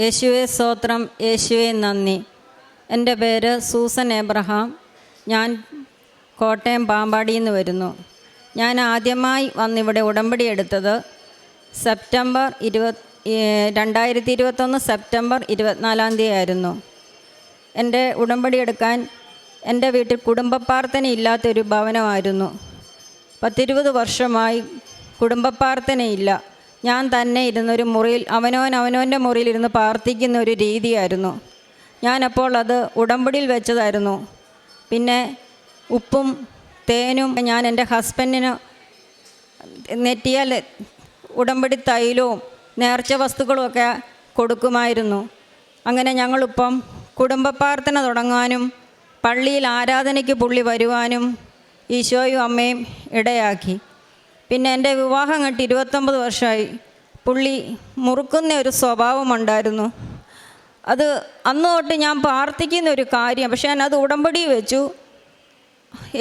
യേശുവെ സ്തോത്രം യേശുവെ നന്ദി. എന്റെ പേര് സൂസൻ എബ്രഹാം ഞാൻ കോട്ടയം പാമ്പാടിയിൽ നിന്ന് വരുന്നു. ഞാൻ ആദ്യമായി വന്നിവിടെ ഉടമ്പടി എടുത്തത് സെപ്റ്റംബർ ഇരുപത് രണ്ടായിരത്തി ഇരുപത്തൊന്ന് സെപ്റ്റംബർ ഇരുപത്തിനാലാം തീയതി ആയിരുന്നു. എന്റെ ഉടമ്പടി എടുക്കാൻ എന്റെ വീട്ടിൽ കുടുംബ പ്രാർത്ഥന ഇല്ലാത്തൊരു ഭവനമായിരുന്നു. പത്തിരുപത് വർഷമായി കുടുംബ പ്രാർത്ഥനയില്ല ഞാൻ തന്നെ ഇരുന്നൊരു മുറിയിൽ അവനോൻ അവനോന്റെ മുറിയിൽ ഇരുന്ന് പ്രാർത്ഥിക്കുന്ന ഒരു രീതിയായിരുന്നു. ഞാനപ്പോൾ അത് ഉടമ്പടിയിൽ വെച്ചതായിരുന്നു. പിന്നെ ഉപ്പും തേനും ഞാൻ എന്റെ ഹസ്ബൻഡിന് നെറ്റിയാൽ ഉടമ്പടി തൈലവും നേർച്ച വസ്തുക്കളുമൊക്കെ കൊടുക്കുമായിരുന്നു. അങ്ങനെ ഞങ്ങളിപ്പം കുടുംബ പ്രാർത്ഥന തുടങ്ങാനും പള്ളിയിൽ ആരാധനയ്ക്ക് പുള്ളി വരുവാനും ഈശോയും അമ്മയും ഇടയാക്കി. പിന്നെ എന്റെ വിവാഹം കെട്ടി ഇരുപത്തൊമ്പത് വർഷമായി. പുള്ളി മുറുക്കുന്ന ഒരു സ്വഭാവമുണ്ടായിരുന്നു അത് അന്ന് തൊട്ട് ഞാൻ പ്രാർത്ഥിക്കുന്ന ഒരു കാര്യം പക്ഷേ ഞാനത് ഉടമ്പടി വെച്ചു.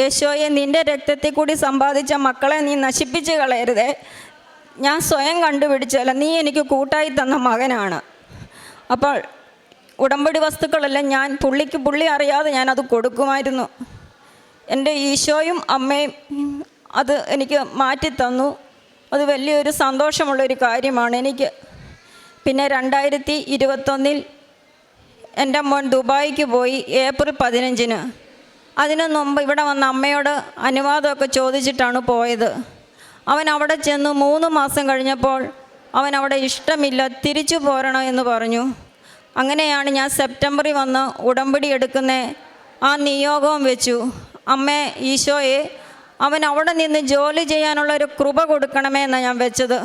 യേശോയെ നിന്റെ രക്തത്തിൽ കൂടി സമ്പാദിച്ച മക്കളെ നീ നശിപ്പിച്ച് കളയരുതേ. ഞാൻ സ്വയം കണ്ടുപിടിച്ചല്ല നീ എനിക്ക് കൂട്ടായി തന്ന മകനാണ്. അപ്പോൾ ഉടമ്പടി വസ്തുക്കളെല്ലാം ഞാൻ പുള്ളിക്ക് പുള്ളി അറിയാതെ ഞാനത് കൊടുക്കുമായിരുന്നു. എന്റെ ഈശോയും അമ്മയും അത് എനിക്ക് മാറ്റി തന്നു. അത് വലിയൊരു സന്തോഷമുള്ളൊരു കാര്യമാണ്. എനിക്ക് പിന്നെ രണ്ടായിരത്തി ഇരുപത്തൊന്നിൽ എന്റെ മോൻ ദുബായിക്ക് പോയി ഏപ്രിൽ പതിനഞ്ചിന്. അതിനു മുമ്പ് ഇവിടെ വന്ന അമ്മയോട് അനുവാദമൊക്കെ ചോദിച്ചിട്ടാണ് പോയത്. അവൻ അവിടെ ചെന്ന് മൂന്ന് മാസം കഴിഞ്ഞപ്പോൾ അവൻ അവിടെ ഇഷ്ടമില്ല തിരിച്ചു പോരണം എന്ന് പറഞ്ഞു. അങ്ങനെയാണ് ഞാൻ സെപ്റ്റംബറിൽ വന്ന് ഉടമ്പടി എടുക്കുന്ന ആ നിയോഗവും വെച്ചു. അമ്മേ ഈശോയെ അവൻ അവിടെ നിന്ന് ജോലി ചെയ്യാനുള്ള ഒരു കൃപ കൊടുക്കണമേ എന്നാണ് ഞാൻ വെച്ചത്.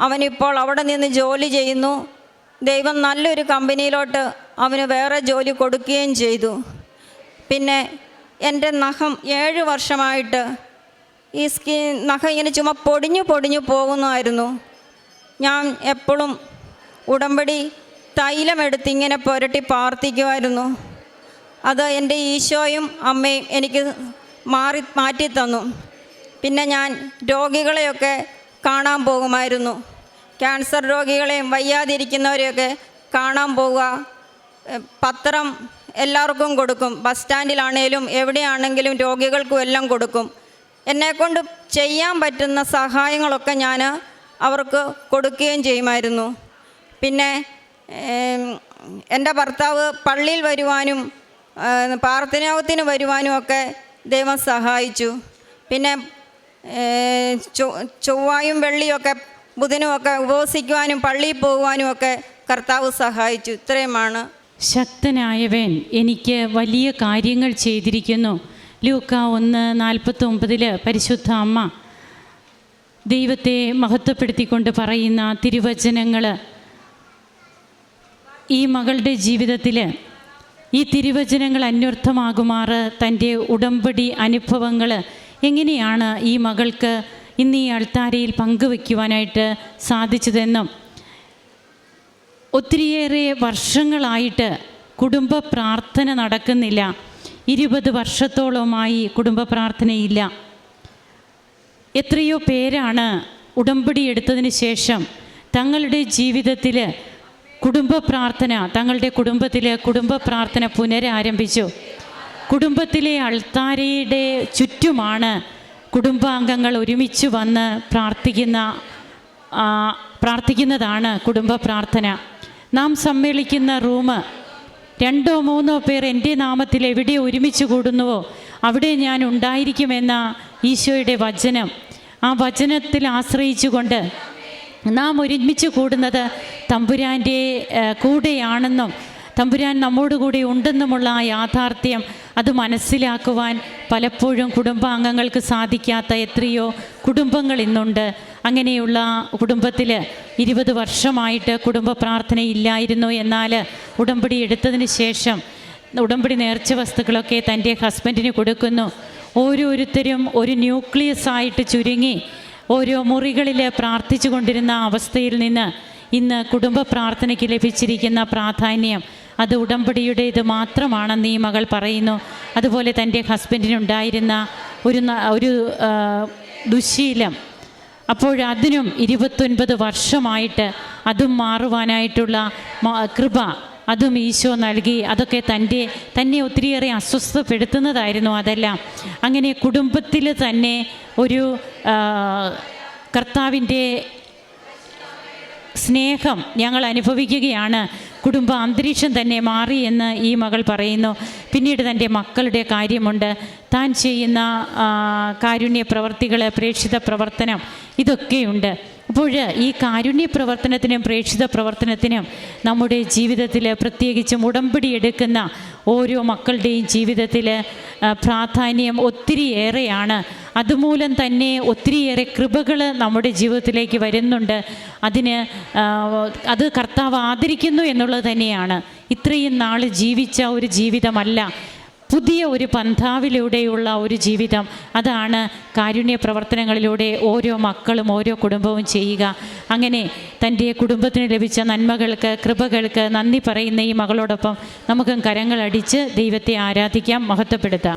അവനിപ്പോൾ അവിടെ നിന്ന് ജോലി ചെയ്യുന്നു. ദൈവം നല്ലൊരു കമ്പനിയിലോട്ട് അവന് വേറെ ജോലി കൊടുക്കുകയും ചെയ്തു. പിന്നെ എന്റെ നഖം ഏഴ് വർഷമായിട്ട് ഈ സ്കി നഖം ഇങ്ങനെ ചുമ പൊടിഞ്ഞു പൊടിഞ്ഞു പോകുന്നതായിരുന്നു. ഞാൻ എപ്പോഴും ഉടമ്പടി തൈലമെടുത്ത് ഇങ്ങനെ പുരട്ടി പ്രാർത്ഥിക്കുമായിരുന്നു അത് എന്റെ ഈശോയും അമ്മയും എനിക്ക് മാറി മാറ്റിത്തന്നു പിന്നെ ഞാൻ രോഗികളെയൊക്കെ കാണാൻ പോകുമായിരുന്നു. ക്യാൻസർ രോഗികളെയും വയ്യാതിരിക്കുന്നവരെയൊക്കെ കാണാൻ പോവുക. പത്രം എല്ലാവർക്കും കൊടുക്കും. ബസ് സ്റ്റാൻഡിലാണേലും എവിടെയാണെങ്കിലും രോഗികൾക്കും എല്ലാം കൊടുക്കും. എന്നെക്കൊണ്ട് ചെയ്യാൻ പറ്റുന്ന സഹായങ്ങളൊക്കെ ഞാൻ അവർക്ക് കൊടുക്കുകയും ചെയ്യുമായിരുന്നു. പിന്നെ എന്റെ ഭർത്താവ് പള്ളിയിൽ വരുവാനും പ്രാർത്ഥനാവത്തിന് വരുവാനും ഒക്കെ ദൈവം സഹായിച്ചു. പിന്നെ ചൊവ്വായും വെള്ളിയൊക്കെ ബുധനുമൊക്കെ ഉപവസിക്കുവാനും പള്ളിയിൽ പോകുവാനും ഒക്കെ കർത്താവ് സഹായിച്ചു. ഇത്രയുമാണ്. ശക്തനായവൻ എനിക്ക് വലിയ കാര്യങ്ങൾ ചെയ്തിരിക്കുന്നു. ലൂക്ക ഒന്ന് നാൽപ്പത്തി ഒമ്പതിൽ പരിശുദ്ധ അമ്മ ദൈവത്തെ മഹത്വപ്പെടുത്തിക്കൊണ്ട് പറയുന്ന തിരുവചനങ്ങൾ ഈ മകളുടെ ജീവിതത്തിൽ ഈ തിരുവചനങ്ങൾ അന്വർത്ഥമാകുമാറ് തന്റെ ഉടമ്പടി അനുഭവങ്ങൾ എങ്ങനെയാണ് ഈ മകൾക്ക് ഇന്ന് ഈ അൾത്താരയിൽ പങ്കുവയ്ക്കുവാനായിട്ട് സാധിച്ചതെന്നും ഒത്തിരിയേറെ വർഷങ്ങളായിട്ട് കുടുംബ പ്രാർത്ഥന നടക്കുന്നില്ല. ഇരുപത് വർഷത്തോളമായി കുടുംബ പ്രാർത്ഥനയില്ല. എത്രയോ പേരാണ് ഉടമ്പടി എടുത്തതിന് ശേഷം തങ്ങളുടെ ജീവിതത്തിൽ കുടുംബ പ്രാർത്ഥന തങ്ങളുടെ കുടുംബത്തിലെ കുടുംബ പ്രാർത്ഥന പുനരാരംഭിച്ചു. കുടുംബത്തിലെ അൾത്താരയുടെ ചുറ്റുമാണ് കുടുംബാംഗങ്ങൾ ഒരുമിച്ച് വന്ന് പ്രാർത്ഥിക്കുന്ന പ്രാർത്ഥിക്കുന്നതാണ് കുടുംബ പ്രാർത്ഥന. നാം സമ്മേളിക്കുന്ന റൂം രണ്ടോ മൂന്നോ പേർ എന്റെ നാമത്തിൽ എവിടെ ഒരുമിച്ച് കൂടുന്നുവോ അവിടെ ഞാൻ ഉണ്ടായിരിക്കുമെന്ന ഈശോയുടെ വചനം. ആ വചനത്തിൽ ആശ്രയിച്ചുകൊണ്ട് നാം ഒരുമിച്ച് കൂടുന്നത് തമ്പുരാന്റെ കൂടെയാണെന്നും തമ്പുരാൻ നമ്മോട് കൂടെ ഉണ്ടെന്നുമുള്ള ആ യാഥാർത്ഥ്യം അത് മനസ്സിലാക്കുവാൻ പലപ്പോഴും കുടുംബാംഗങ്ങൾക്ക് സാധിക്കാത്ത എത്രയോ കുടുംബങ്ങൾ ഇന്നുണ്ട്. അങ്ങനെയുള്ള കുടുംബത്തിൽ ഇരുപത് വർഷമായിട്ട് കുടുംബ പ്രാർത്ഥനയില്ലായിരുന്നു. എന്നാൽ ഉടമ്പടി എടുത്തതിന് ശേഷം ഉടമ്പടി നേർച്ച വസ്തുക്കളൊക്കെ തന്റെ ഹസ്ബൻഡിന് കൊടുക്കുന്നു. ഓരോരുത്തരും ഒരു ന്യൂക്ലിയസ് ആയിട്ട് ചുരുങ്ങി ഓരോ മുറികളിൽ പ്രാർത്ഥിച്ചു കൊണ്ടിരുന്ന അവസ്ഥയിൽ നിന്ന് ഇന്ന് കുടുംബ പ്രാർത്ഥനയ്ക്ക് ലഭിച്ചിരിക്കുന്ന പ്രാധാന്യം അത് ഉടമ്പടിയുടെ ഇത് മാത്രമാണെന്ന് ഈ മകൾ പറയുന്നു. അതുപോലെ തന്റെ ഹസ്ബൻഡിനുണ്ടായിരുന്ന ഒരു ഒരു ദുശീലം. അപ്പോഴതിനും ഇരുപത്തൊൻപത് വർഷമായിട്ട് അതും മാറുവാനായിട്ടുള്ള കൃപ അതും ഈശോ നൽകി. അതൊക്കെ തന്റെ തന്നെ ഒത്തിരിയേറെ അസ്വസ്ഥപ്പെടുത്തുന്നതായിരുന്നു അതെല്ലാം. അങ്ങനെ കുടുംബത്തിൽ തന്നെ ഒരു കർത്താവിന്റെ സ്നേഹം ഞങ്ങൾ അനുഭവിക്കുകയാണ്. കുടുംബ അന്തരീക്ഷം തന്നെ മാറി എന്ന് ഈ മകൾ പറയുന്നു. പിന്നീട് തന്റെ മക്കളുടെ കാര്യമുണ്ട്. താൻ ചെയ്യുന്ന കാരുണ്യ പ്രവർത്തികൾ പ്രേക്ഷിത പ്രവർത്തനം ഇതൊക്കെയുണ്ട്. അപ്പോൾ ഈ കാരുണ്യ പ്രവർത്തനത്തിനും പ്രേക്ഷിത പ്രവർത്തനത്തിനും നമ്മുടെ ജീവിതത്തിൽ പ്രത്യേകിച്ചും ഉടമ്പടി എടുക്കുന്ന ഓരോ മക്കളുടെയും ജീവിതത്തിൽ പ്രാധാന്യം ഒത്തിരിയേറെയാണ്. അതുമൂലം തന്നെ ഒത്തിരിയേറെ കൃപകൾ നമ്മുടെ ജീവിതത്തിലേക്ക് വരുന്നുണ്ട്. അതിന് അത് കർത്താവ് ആദരിക്കുന്നു എന്നുള്ളത് തന്നെയാണ്. ഇത്രയും നാൾ ജീവിച്ച ഒരു ജീവിതമല്ല. പുതിയ ഒരു പന്ഥാവിലൂടെയുള്ള ഒരു ജീവിതം. അതാണ് കാരുണ്യ പ്രവർത്തനങ്ങളിലൂടെ ഓരോ മക്കളും ഓരോ കുടുംബവും ചെയ്യുക. അങ്ങനെ തന്റെ കുടുംബത്തിന് ലഭിച്ച നന്മകൾക്ക് കൃപകൾക്ക് നന്ദി പറയുന്ന ഈ മകളോടൊപ്പം നമുക്കും കരങ്ങളടിച്ച് ദൈവത്തെ ആരാധിക്കാം മഹത്വപ്പെടുത്താം.